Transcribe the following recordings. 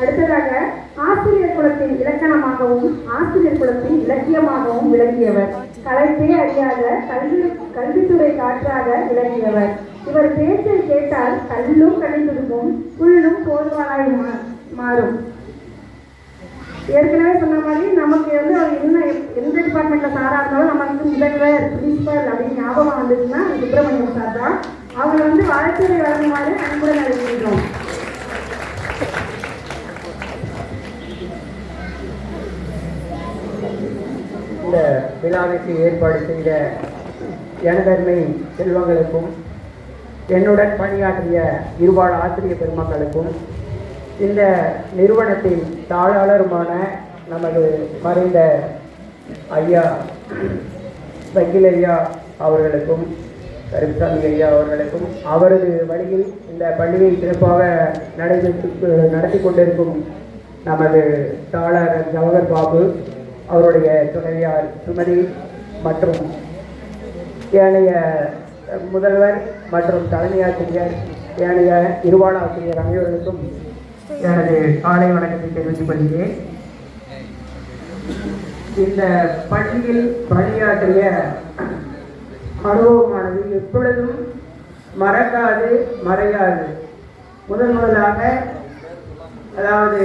அடுத்ததாக ஆசிரியர் குலத்தின் இலக்கணமாகவும் ஆசிரியர் குலத்தின் இலக்கியமாகவும் விளங்கியவர். கலைப்பே அறியாத கல்வி கல்வித்துறை காற்றாக விளங்கியவர். இவர் பேச்சை கேட்டால் கல்லும் கணிந்துடுக்கும் புல்லும் போர்வாளாய் மா- மாறும். ஏற்கனவே சொன்ன மாதிரி நமக்கு வந்து அவர் என்ன எந்த டிபார்ட்மெண்ட்ல சாரா இருந்தாலும் நமக்கு முதல்வர் பிரின்சிபல் அப்படின்னு ஞாபகம் வந்துச்சுன்னா சுப்பிரமணியம் சார் தான். அவங்க வந்து வாழ்த்துறை வழங்குமாறு அன்புடன் அறிவிக்கின்றோம் இந்த விழாவிற்கு ஏற்பாடு செய்த எனதர்மை செல்வங்களுக்கும் என்னுடன் பணியாற்றிய இருபாடு ஆசிரியர் பெருமக்களுக்கும் இந்த நிறுவனத்தின் தாளாளருமான நமது மறைந்த ஐயா வக்கீல் ஐயா அவர்களுக்கும் கருப்புசாமி ஐயா அவர்களுக்கும் அவரது வழியில் இந்த பள்ளியை சிறப்பாக நடைபெற்று நடத்தி கொண்டிருக்கும் நமது தாளர் ஜவஹர் பாபு அவருடைய துணைவியார் சுமதி மற்றும் ஏனைய முதல்வர் மற்றும் தலைமை ஆசிரியர் ஏனைய இருவாள ஆசிரியர் அனைவருக்கும் எனது காலை வணக்கத்தை தெரிவித்துக் கொள்கிறேன். இந்த பள்ளியில் பணியாற்றிய அனுபவமானது எப்பொழுதும் மறக்காது மறையாது. முதன் முதலாக அதாவது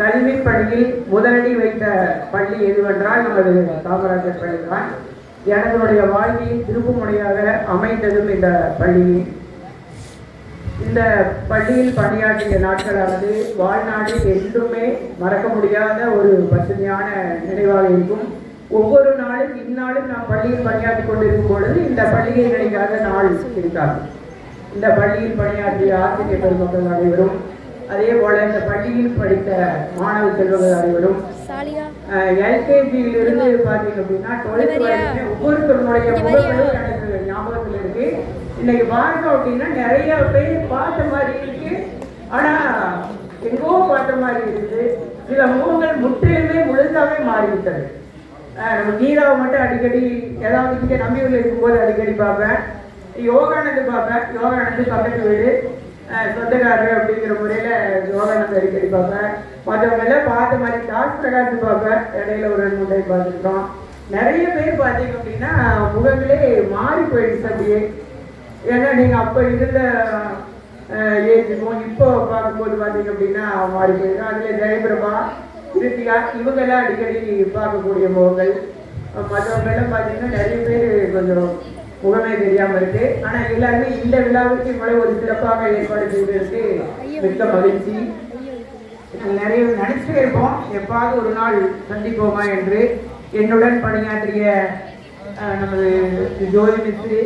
கல்வி பள்ளியில் முதலடி வைத்த பள்ளி எதுவென்றால் நமது காமராஜர் பள்ளி தான் எனதுடைய வாழ்க்கையில் திருப்புமுனையாக அமைந்ததும் இந்த பள்ளி. இந்த பள்ளியில் பணியாற்றிய நாட்களானது வாழ்நாளில் என்றுமே மறக்க முடியாத ஒரு பசுமையான நினைவாக இருக்கும். ஒவ்வொரு நாளும் இந்நாளும் நாம் பள்ளியில் பணியாற்றிக் கொண்டிருக்கும் பொழுது இந்த பள்ளியை நினைக்காத நாள் இருக்காது. இந்த பள்ளியில் பணியாற்றிய ஆசிரியர் பெருமக்கள் அனைவரும் அதே போல இந்த பள்ளியில் படித்த மாணவ செல்வங்கள் அனைவரும் சாலியா. எல்கேஜியில் இருந்து பார்த்தீங்க அப்படின்னா டுவெல்த் வரைக்குமே ஒவ்வொருத்தருடைய முகங்களும் எனக்கு ஞாபகத்தில் இருக்கு. இன்னைக்கு பாருங்க அப்படின்னா நிறைய பேர் பார்த்த மாதிரி இருக்கு. ஆனா எங்கோ பார்த்த மாதிரி இருக்குது. சில முகங்கள் முற்றிலுமே முழுசாவே மாறிவிட்டது. நம்ம கீதாவை மட்டும் அடிக்கடி ஏதாவது இங்கே நம்பியூரில் இருக்கும்போது அடிக்கடி பார்ப்பேன். யோகானந்து பார்ப்பேன். யோகானந்து பக்கத்து வீடு. சொந்தக்காரர் அப்படிங்கிற முறையில் ஜோகானந்த அடிக்கடி பார்ப்பேன். மற்றவங்க எல்லாம் பார்த்த மாதிரி தாஸ் பிரகாஷ் பார்ப்பேன். இடையில ஒரு ரெண்டு மூணு டைம் பார்த்துருக்கோம். நிறைய பேர் பார்த்தீங்க அப்படின்னா முகங்களே மாறி போயிடுச்சு அப்படியே. ஏன்னா நீங்கள் அப்போ இருந்த ஏஜுக்கும் இப்போ பார்க்கும்போது பார்த்தீங்க அப்படின்னா மாறி போயிடும் அதில் ஜெயபிரபா கிருத்திகா இவங்கெல்லாம் அடிக்கடி பார்க்கக்கூடிய முகங்கள். மற்றவங்க எல்லாம் பார்த்தீங்கன்னா நிறைய பேர் கொஞ்சம் முகமே தெரியாம இருக்கு. ஆனா எல்லாருமே இந்த விழாவுக்கு இவ்வளவு ஒரு சிறப்பாக ஏற்பாடு செய்வதற்கு மிக்க மகிழ்ச்சி. நிறைய நினைச்சிட்டே இருப்போம். எப்பாவது ஒரு நாள் சந்திப்போமா என்று என்னுடன் பணியாற்றிய நமது Jyothi Mishri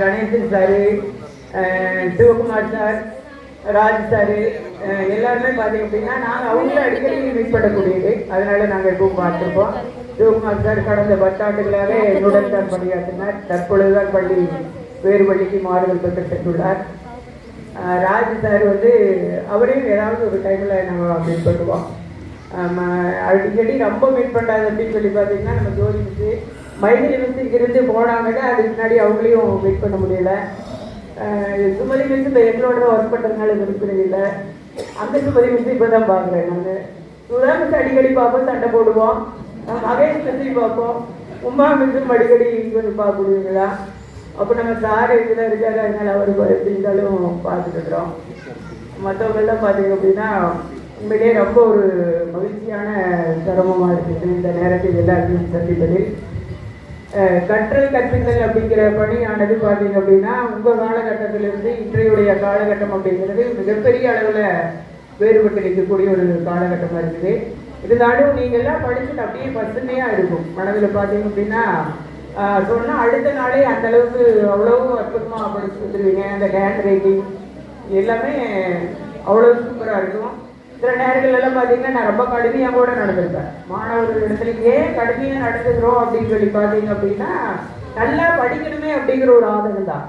Ganesan sir Sivakumar sir Raj sir எல்லாருமே பார்த்தீங்க அப்படின்னா நாங்கள் அவங்கள அடிக்கடி மீட் பண்ணக்கூடியது அதனால நாங்கள் எப்பவும் பார்த்துருப்போம். சிவகுமார் சார் கடந்த பத்தாண்டுகளாக என்னுடன் தான் பணியாற்றினார். தற்பொழுதுதான் பள்ளி வேறு பள்ளிக்கு மாறுதல் பெற்று சென்றுள்ளார் ராஜ் சார் வந்து அவரையும் ஏதாவது ஒரு டைமில் நம்ம மீட் பண்ணுவோம். அடிக்கடி ரொம்ப மீட் பண்ணாது அப்படின்னு சொல்லி பார்த்தீங்கன்னா நம்ம ஜோதி மிஸ்ஸு மைதிலி மிஸ் இங்கிருந்து போனாங்கன்னா அதுக்கு முன்னாடி அவங்களையும் மீட் பண்ண முடியல. சுமதி மிஸ் இப்போ எங்களோட ஒர்க் பண்ணுறதுனால விருப்பம் இல்லை. அந்த சுமதி மிஸ் இப்போ தான் பார்க்குறேன் நான். சுதா மிஸ் அடிக்கடி பார்ப்போம் சண்டை போடுவோம் மகேஷ் மிஸ்ஸையும் பார்ப்போம்? உமா மிஸ்ஸும் அடிக்கடி கொஞ்சம் பார்க்கக்கூடியவங்களா? அப்போ நம்ம சார் இதில் இருக்காரு அதனால அவர் எப்படி இருந்தாலும் பார்த்துட்டு இருக்கிறோம். மற்றவங்கெல்லாம் பார்த்தீங்க அப்படின்னா உண்மையிலே ரொம்ப ஒரு மகிழ்ச்சியான சிரமமாக இருக்குது இந்த நேரத்தில் எல்லாருக்கும் சந்திப்பதில். கற்றல் கற்பித்தல் அப்படிங்கிற பணியானது பார்த்தீங்க அப்படின்னா உங்கள் காலகட்டத்திலிருந்து இன்றையுடைய காலகட்டம் அப்படிங்கிறது மிகப்பெரிய அளவில் வேறுபட்டு நிற்கக்கூடிய ஒரு காலகட்டமாக இருக்குது. இருந்தாலும் நீங்கள்லாம் படிச்சுட்டு அப்படியே பசுமையாக இருக்கும். மனதில் பார்த்தீங்க அப்படின்னா சொன்னால் அடுத்த நாளே அந்த அளவுக்கு அவ்வளோ அற்புதமாக படிச்சு கொடுத்துருவீங்க. அந்த ஹேண்ட் ரைட்டிங் எல்லாமே அவ்வளோ சூப்பராக இருக்கும். சில நேரங்கள்லாம் பார்த்தீங்கன்னா நான் ரொம்ப கடுமையாக கூட நடந்திருப்பேன். மாணவர்கள் இடத்துல ஏன் கடுமையாக நடந்துக்கிறோம் அப்படின்னு சொல்லி பார்த்தீங்க அப்படின்னா நல்லா படிக்கணுமே அப்படிங்கிற ஒரு ஆதரவு தான்.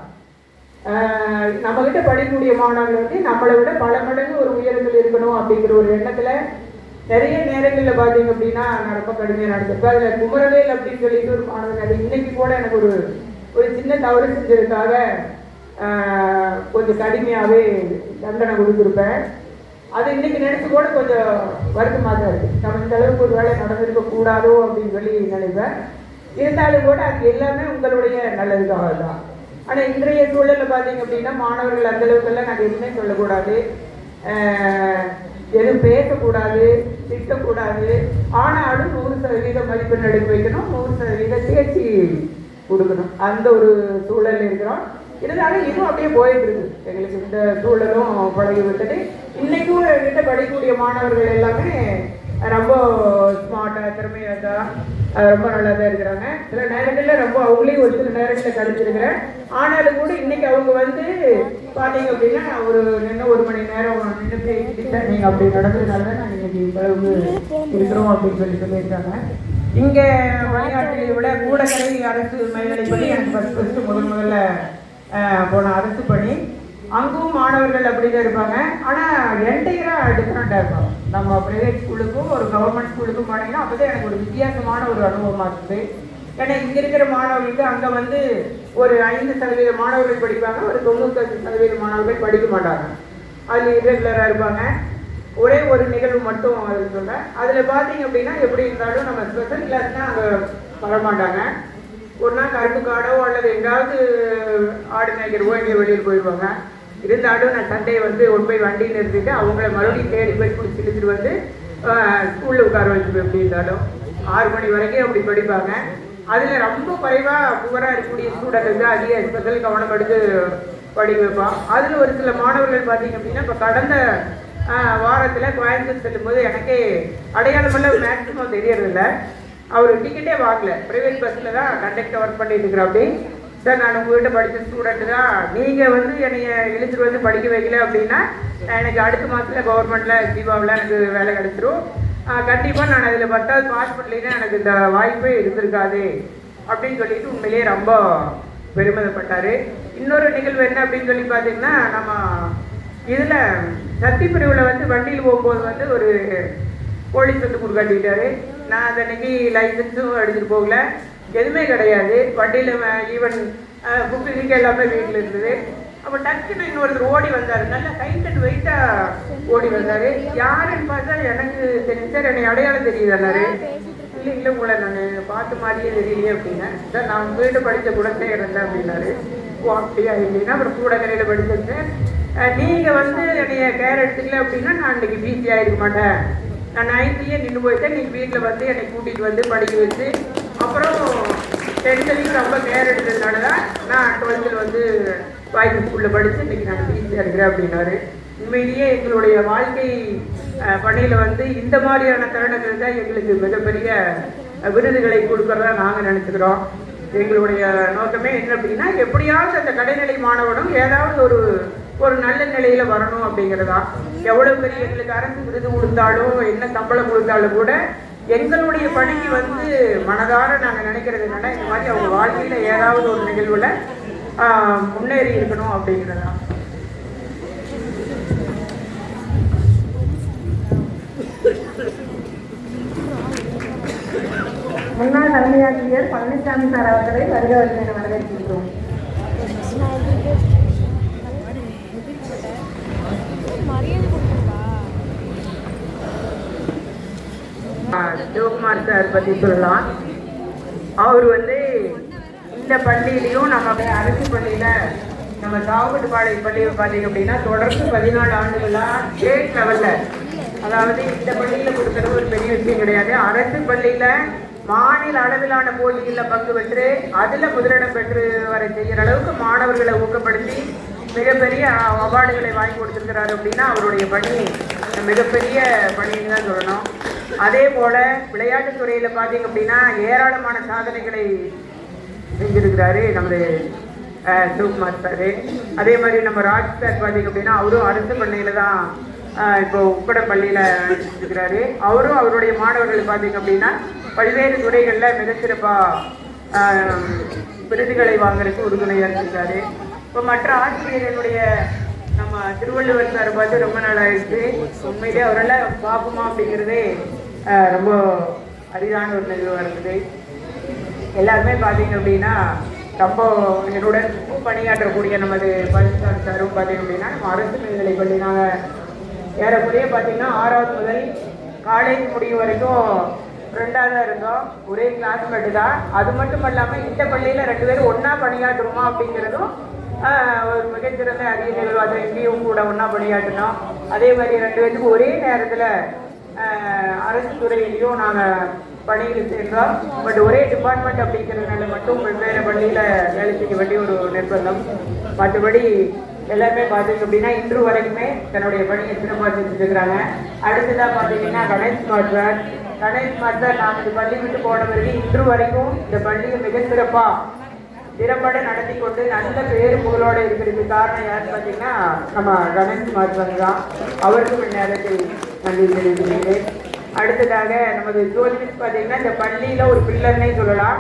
நம்மக்கிட்ட படிக்கக்கூடிய மாணவர்கள் வந்து நம்மளை விட பல மடங்கு ஒரு உயரத்தில் இருக்கணும் அப்படிங்கிற ஒரு எண்ணத்தில் நிறைய நேரங்களில் பார்த்தீங்க அப்படின்னா நான் ரொம்ப கடுமையாக நடந்திருப்பேன் அதில் குமரவேல் அப்படின்னு சொல்லிட்டு ஒரு மாணவன் அது இன்னைக்கு கூட எனக்கு ஒரு ஒரு சின்ன தவறு செஞ்சதுக்காக கொஞ்சம் கடுமையாகவே தண்டனை கொடுத்துருப்பேன். அது இன்னைக்கு நினைச்சு கூட கொஞ்சம் வருத்தமாக தான் இருக்குது நம்ம இந்த அளவுக்கு ஒரு வேலை நடந்திருக்க கூடாதோ அப்படின்னு சொல்லி நினைப்பேன். இருந்தாலும் கூட அது எல்லாமே உங்களுடைய நல்லதுக்காக தான். ஆனால் இன்றைய சூழலில் பார்த்தீங்க அப்படின்னா மாணவர்கள் அந்த அளவுக்கெல்லாம் நாங்கள் எதுவுமே சொல்லக்கூடாது. எதுவும் பேசக்கூடாது திட்டக்கூடாது. ஆனாலும் நூறு சதவீதம் மதிப்பெண் எடுக்க வைக்கணும் நூறு சதவீத தேர்ச்சி கொடுக்கணும். அந்த ஒரு சூழல் இருக்கிறோம். இருந்தாலும் இதுவும் அப்படியே போயிட்டு இருக்கு. எங்களுக்கு இந்த சூழலும் பழகி விட்டது. இன்னைக்கும் எங்கிட்ட படிக்கக்கூடிய மாணவர்கள் எல்லாமே ரொம்ப ஸ்மார்ட்டாக திறமையாக ரொம்ப நல்லா தான் இருக்கிறாங்க. சில நேரங்களில் ரொம்ப அவங்களையும் ஒரு சில நேரங்களில் கழிச்சிருக்கிறேன் ஆனாலும் கூட இன்னைக்கு அவங்க வந்து பார்த்தீங்க அப்படின்னா ஒரு நின்று ஒரு மணி நேரம் நின்று பேசிட்டு நீங்கள் அப்படி நடந்ததுனால தான் நாங்கள் இன்னைக்கு இவ்வளவு இருக்கிறோம் அப்படின்னு சொல்லி சொல்லியிருக்காங்க. இங்கே பணியாற்றியை விட கூடக்கரை அரசு மேல்நிலைப்பள்ளி எனக்கு ஃபஸ்ட் ஃபஸ்ட்டு முதல் முதல்ல போன அரசு பணி. அங்கும் மாணவர்கள் அப்படி தான் இருப்பாங்க ஆனால் என்டையராக டிஃப்ரெண்ட்டாக இருக்கும் நம்ம ப்ரைவேட் ஸ்கூலுக்கும் ஒரு கவர்மெண்ட் ஸ்கூலுக்கும் போனீங்கன்னா அப்போ தான் எனக்கு ஒரு வித்தியாசமான ஒரு அனுபவமாக இருக்குது ஏன்னா இங்கே இருக்கிற மாணவர்களுக்கு அங்கே வந்து ஒரு ஐந்து சதவீத மாணவர்கள் படிப்பாங்க ஒரு தொண்ணூத்தஞ்சு சதவீத மாணவர்கள் படிக்க மாட்டாங்க. அதில் இரெகுலராக இருப்பாங்க. ஒரே ஒரு நிகழ்வு மட்டும் அதில் சொல்கிறேன் அதில் பார்த்தீங்க அப்படின்னா எப்படி இருந்தாலும் நம்ம ஸ்பெஷல் கிளாஸ்னால் அங்கே வரமாட்டாங்க. ஒரு நாள் கரும்பு காடோ அல்லது எங்காவது ஆடு மேய்க்கிறவோ எங்கேயோ வெளியில் போயிடுவாங்க இருந்தாலும் நான் சண்டே வந்து ஒன் போய் வண்டியில் நிறுத்திட்டு அவங்கள மறுபடியும் தேடி போய் பிடிச்சி இழுத்துட்டு வந்து ஸ்கூலில் உட்கார வச்சுருவேன் எப்படி இருந்தாலும். ஆறு மணி வரைக்கும் அப்படி படிப்பாங்க. அதில் ரொம்ப குறைவாக புவராக இருக்கக்கூடிய ஸ்டூடெண்ட் வந்து அதிக ஸ்பெஷல் கவனம் எடுத்து படிக்க வைப்பான். அதில் ஒரு சில மாணவர்கள் பார்த்தீங்க அப்படின்னா இப்போ கடந்த வாரத்தில் கோயம்புத்தூர் செல்லும்போது எனக்கே அடையாளமெல்லாம் மேக்ஸிமம் தெரியறதில்ல. அவர் டிக்கெட்டே வாங்கல. ப்ரைவேட் பஸ்ஸில் தான் கண்டக்டர் ஒர்க் பண்ணிட்டு இருக்கிறாப்படி சார் நான் உங்ககிட்ட படித்த ஸ்டூடெண்ட் தான். நீங்கள் வந்து என்னை எழுதிட்டு வந்து படிக்க வைக்கல அப்படின்னா எனக்கு அடுத்த மாதத்தில் கவர்மெண்ட்டில் தீபாவில் எனக்கு வேலை கிடச்சிரும். கண்டிப்பாக நான் அதில் பத்தாவது பாஸ் பண்ணலைன்னா எனக்கு இந்த வாய்ப்பே இருந்திருக்காது அப்படின்னு சொல்லிட்டு உண்மையிலேயே ரொம்ப பெருமிதப்பட்டார் இன்னொரு நிகழ்வு என்ன அப்படின்னு சொல்லி பார்த்தீங்கன்னா நம்ம இதில் சக்தி பிரிவில் வந்து வண்டியில் போகும்போது வந்து ஒரு போலீஸ் வந்து குறுக்காட்டிட்டாரு நான் அந்த அன்னைக்கு லைசன்ஸும் எடுத்துகிட்டு போகல. எதுவுமே கிடையாது. வண்டியில் ஈவன் புக்கு கிக்கு எல்லாமே வீட்டில் இருந்தது. அப்போ டக்குன்னு இன்னொருத்தர் ஓடி வந்தார். நல்லா ஹைட் அண்ட் வெயிட்டாக ஓடி வந்தார். யாருன்னு பார்த்தா எனக்கு தெரியும். சார் என்னை அடையாளம் தெரியுதுன்னாரு இல்லை இல்லை உங்களை நான். பார்த்த மாதிரியே தெரியலையே அப்படின்னா சார் நான் வீடு படித்த குழந்தை இருந்தேன் அப்படின்னாரு. ஓ அப்படியா இல்லைன்னா அப்புறம் கூடக்கரையில் படிச்சிருந்தேன். நீங்கள் வந்து என்னைய கேர் எடுத்துக்கல அப்படின்னா நான் இன்றைக்கி பிஸியாக ஆகிருக்க மாட்டேன். நான் நைன்த்லேயே நின்று போயிட்டேன். நீங்கள் வீட்டில் வந்து என்னை கூட்டிகிட்டு வந்து படிக்க வச்சு அப்புறம் டென்த்துலேயும் ரொம்ப கேர் எடுத்ததுனால தான் நான் டுவெல்த்தில் வந்து வாய்ப்பு ஸ்கூலில் படித்து இன்றைக்கி நான் பிசியாக இருக்கிறேன் அப்படின்னாரு. உண்மையிலேயே எங்களுடைய வாழ்க்கை பணியில் வந்து இந்த மாதிரியான தருணங்கள் தான் எங்களுக்கு மிகப்பெரிய விருதுகளை கொடுக்கறதா நாங்கள் நினச்சிக்கிறோம். எங்களுடைய நோக்கமே என்ன அப்படின்னா எப்படியாவது அந்த கடைநிலை மாணவனும் ஏதாவது ஒரு ஒரு நல்ல நிலையில வரணும் அப்படிங்கிறதா. எவ்வளவு பெரிய எங்களுக்கு அரசு விருது கொடுத்தாலும் என்ன சம்பளம் கொடுத்தாலும் கூட எங்களுடைய பணிக்கு வந்து மனதார நாங்கள் நினைக்கிறது என்னென்னா இந்த மாதிரி அவங்க வாழ்க்கையில் ஏதாவது ஒரு நிகழ்வில் முன்னேறி இருக்கணும் அப்படிங்கிறதா. முன்னாள் தலைமையாசிரியர் பழனிசாமி சார் அவர்களை வருக வருக வரவேற்கின்றோம். ஆஹ், சிவகுமார் சார் பற்றி சொல்லலாம். அவர் வந்து இந்த பள்ளியிலையும் நம்ம அப்படியே அரசு பள்ளியில் நம்ம சாவகட்டுப்பாளையம் பள்ளியை பார்த்தீங்க அப்படின்னா தொடர்ந்து பதினாலு ஆண்டுகளாக ஸ்டேட் லெவலில் அதாவது இந்த பள்ளியில் கொடுக்குறது ஒரு பெரிய விஷயம் கிடையாது. அரசு பள்ளியில் மாநில அளவிலான போட்டிகளில் பங்கு பெற்று அதில் முதலிடம் பெற்று வர செய்கிற அளவுக்கு மாணவர்களை ஊக்கப்படுத்தி மிகப்பெரிய அவார்டுகளை வாங்கி கொடுத்துருக்கிறாரு அப்படின்னா அவருடைய பணி மிகப்பெரிய பணின்னு தான் சொல்லணும். அதே போல் விளையாட்டுத் துறையில் பார்த்தீங்க அப்படின்னா ஏராளமான சாதனைகளை செஞ்சிருக்கிறாரு நமது சிவகுமார் சார் அதே மாதிரி நம்ம ராஜ் சார் பார்த்தீங்க அப்படின்னா அவரும் அரசு பண்ணையில் தான் இப்போ உப்பட பள்ளியில் இருக்கிறாரு. அவரும் அவருடைய மாணவர்கள் பார்த்தீங்க அப்படின்னா பல்வேறு துறைகளில் மிகச்சிறப்பாக விருதுகளை வாங்குறதுக்கு உறுதுணையாக இருக்கிறாரு இப்போ மற்ற ஆசிரியர்களுடைய நம்ம திருவள்ளுவர் சார் பார்த்து ரொம்ப நாள் ஆயிடுச்சு உண்மையிலே அவரெல்லாம் பார்ப்போமா அப்படிங்கிறதே ரொம்ப அரிதான ஒரு நிகழ்வாக இருக்குது எல்லாருமே பார்த்தீங்க அப்படின்னா ரொம்ப என்னுடன் பணியாற்றக்கூடிய நமது பழனிசாமி சாரும் பார்த்தீங்க அப்படின்னா நம்ம அரசு மேல்நிலை பள்ளி நாங்கள் ஏறக்குறைய பார்த்தீங்கன்னா ஆறாவது முதல் காலேஜ் முடியும் வரைக்கும் ஃப்ரெண்டாக தான் இருந்தோம். ஒரே கிளாஸ்மேட்டு தான். அது மட்டும் இல்லாமல் இந்த பள்ளியில் ரெண்டு பேரும் ஒன்றா பணியாற்றுமா அப்படிங்கிறதும் ஒரு மிகச்சிறந்த அரிய நிகழ்வு இங்கேயும் கூட ஒன்றா பணியாற்றினோம் அதே மாதிரி ரெண்டு பேருக்கும் ஒரே நேரத்தில் அரசு துறையிலையும் நாங்கள் பணியில் சேர்ந்தோம். பட் ஒரே டிபார்ட்மெண்ட் அப்படிங்கிறதுனால மட்டும் வெவ்வேறு பள்ளியில் வேலை செய்ய வேண்டிய ஒரு நிர்பந்தம். மற்றபடி எல்லாருமே பார்த்தீங்க அப்படின்னா இன்று வரைக்குமே தன்னுடைய பணியை சிறப்பாக செஞ்சுட்டு இருக்கிறாங்க அடுத்ததாக பார்த்தீங்கன்னா கணேஷ் மாஸ்டர். கணேஷ் மாஸ்டர் நாம் இந்த பள்ளி விட்டு போன பிறகு இன்று வரைக்கும் இந்த பள்ளியை மிக சிறப்பாக திறம்பட நடத்தி கொண்டு நல்ல பேர் புகழோட இருக்கிறதுக்கு காரணம் யாருன்னு பார்த்தீங்கன்னா நம்ம கணேஷ் மாஸ்டர் தான். அவருக்கும் இந்நேரத்தில் நன்றி தெரிவிக்கிறேன் அடுத்ததாக நமது ஜோதிஷ் பார்த்தீங்கன்னா இந்த பள்ளியில் ஒரு பில்லர்னே சொல்லலாம்.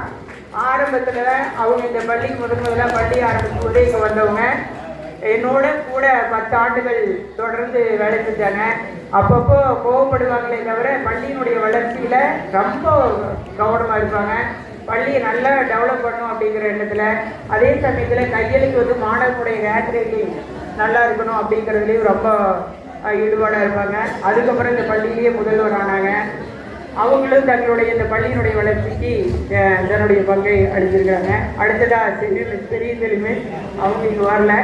ஆரம்பத்தில் அவங்க இந்த பள்ளிக்கு முதன் முதல்ல பள்ளி ஆரம்பிக்கும் போதே இங்கே வந்தவங்க. என்னோட கூட பத்து ஆண்டுகள் தொடர்ந்து வேலை செஞ்சாங்க. அப்பப்போ கோவப்படுவாங்களே தவிர பள்ளியினுடைய வளர்ச்சியில் ரொம்ப கவனமாக இருப்பாங்க. பள்ளியை நல்லா டெவலப் பண்ணும் அப்படிங்கிற எண்ணத்தில் அதே சமயத்தில் கையெழுத்து வந்து மாணவர்களுடைய ஹேண்ட் ரைட்டிங் நல்லா இருக்கணும் அப்படிங்கிறதுலேயும் ரொம்ப ஈடுபாடாக இருப்பாங்க. அதுக்கப்புறம் இந்த பள்ளியிலேயே முதல்வர் ஆனாங்க. அவங்களும் தங்களுடைய இந்த பள்ளியினுடைய வளர்ச்சிக்கு தன்னுடைய பங்கை அளிச்சிருக்காங்க. அடுத்ததாக செல்வி பெரிய செல்வி அவங்க இங்கே வரல.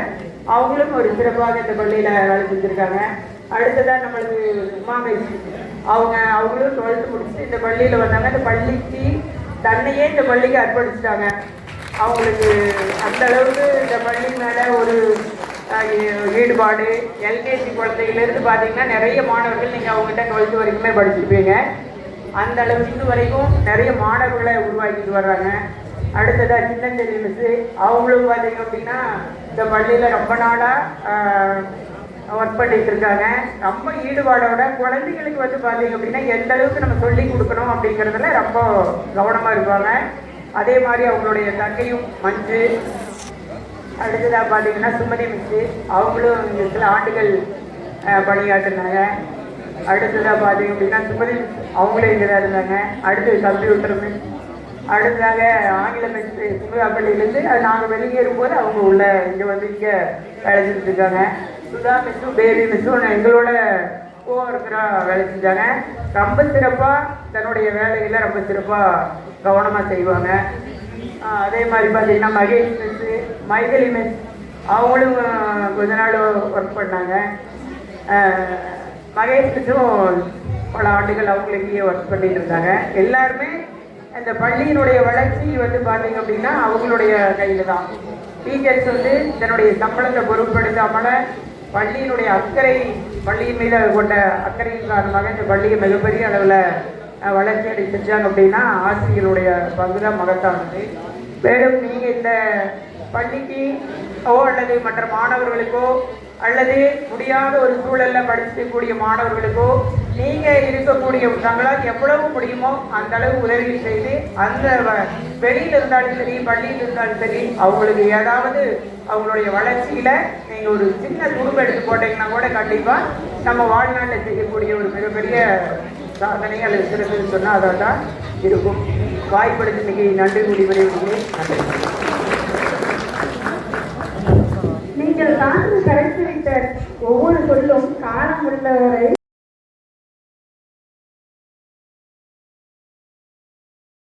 அவங்களும் ஒரு சிறப்பாக இந்த பள்ளியில் வேலை செஞ்சுருக்காங்க. அடுத்ததாக நம்மளுக்கு உமாமேஷ். அவங்க அவங்களும் டுவெல்த்து முடிச்சுட்டு இந்த பள்ளியில் வந்தாங்க. இந்த பள்ளிக்கு தன்னையே இந்த பள்ளிக்கு அர்ப்பணிச்சிட்டாங்க. அவங்களுக்கு அந்த அளவுக்கு இந்த பள்ளி மேலே ஒரு ஈடுபாடு எல்கேஜி குழந்தையிலேருந்து பார்த்தீங்கன்னா நிறைய மாணவர்கள் நீங்கள் அவங்ககிட்ட டுவெல்த்து வரைக்குமே படிச்சிருப்பீங்க. அந்த அளவுக்கு இது வரைக்கும் நிறைய மாணவர்களை உருவாக்கிட்டு வர்றாங்க. அடுத்ததாக சின்னஞ்செல்வி மிஸ்ஸு அவங்களும் பார்த்தீங்க அப்படின்னா இந்த பள்ளியில் ரொம்ப நாளாக ஒர்க் பண்ணிட்டு இருக்காங்க. ரொம்ப ஈடுபாடோட குழந்தைங்களுக்கு வந்து பார்த்தீங்க அப்படின்னா எந்த அளவுக்கு நம்ம சொல்லி கொடுக்கணும் அப்படிங்கிறதுல ரொம்ப கவனமாக இருப்பாங்க. அதே மாதிரி அவங்களுடைய தங்கையும் மஞ்சு. அடுத்ததாக பார்த்தீங்கன்னா சுமதி மிஸ்ஸு. அவங்களும் சில ஆண்டுகள் பணியாற்றினாங்க. அடுத்ததாக பார்த்தீங்க அப்படின்னா சுமதி மிஸ் அவங்களும் இங்கே இருந்தாங்க. அடுத்து கம்ப்யூட்டர் மிஸ் அடுத்ததாக ஆங்கில மிஸ் சிவகாப்பள்ளியிலேருந்து அது நாங்கள் வெளியேறும் போது அவங்க உள்ள இங்கே வந்து இங்கே வேலை செஞ்சுருக்காங்க சுதா மிஸ்ஸும் பேபி மிஸ்ஸும் எங்களோட கோவர்க்கராக வேலை செஞ்சாங்க. ரொம்ப சிறப்பாக தன்னுடைய வேலைகளை ரொம்ப சிறப்பாக கவனமாக செய்வாங்க. அதே மாதிரி பார்த்தீங்கன்னா மகேஷ் மிஸ்ஸு மைதிலி மிஸ் அவங்களும் கொஞ்ச நாள் ஒர்க் பண்ணாங்க. மகேஷ் மிஸ்ஸும் பல ஆண்டுகள் அவங்களுக்கே ஒர்க் பண்ணிட்டு இருந்தாங்க. எல்லாருமே இந்த பள்ளியினுடைய வளர்ச்சி வந்து பார்த்தீங்க அப்படின்னா அவங்களுடைய கையில் தான். டீச்சர்ஸ் வந்து தன்னுடைய சம்பளத்தை பொருட்படுத்தாமல் பள்ளியினுடைய அக்கறை பள்ளியின் மீது கொண்ட அக்கறையின் காரணமாக இந்த பள்ளியை மிகப்பெரிய அளவில் வளர்ச்சி அடை செஞ்சாங்க அப்படின்னா ஆசிரியர்களுடைய பங்கு தான் மகத்தானது. மேலும் நீங்கள் இந்த பள்ளிக்கு ஓ அல்லது மற்ற மாணவர்களுக்கோ அல்லது முடியாத ஒரு சூழலில் படிக்கக்கூடிய மாணவர்களுக்கோ நீங்கள் இருக்கக்கூடிய தங்களால் எவ்வளவு முடியுமோ அந்த அளவு உதவி செய்து அந்த வ- இருந்தாலும் சரி பள்ளியில் இருந்தாலும் சரி அவங்களுக்கு ஏதாவது அவங்களுடைய வளர்ச்சியில் நீங்கள் ஒரு சின்ன குடும்பம் எடுத்து போட்டீங்கன்னா கூட கண்டிப்பாக நம்ம வாழ்நாட்டில் செய்யக்கூடிய ஒரு மிகப்பெரிய சாதனை அல்லது சிறப்புன்னு சொன்னால் அதான் தான் இருக்கும். வாய்ப்படுத்தி இன்னைக்கு நன்றி கூடி நன்றி. நீங்கள் கரைத்து வைத்த ஒவ்வொரு சொல்லும் காலம் உள்ளவரை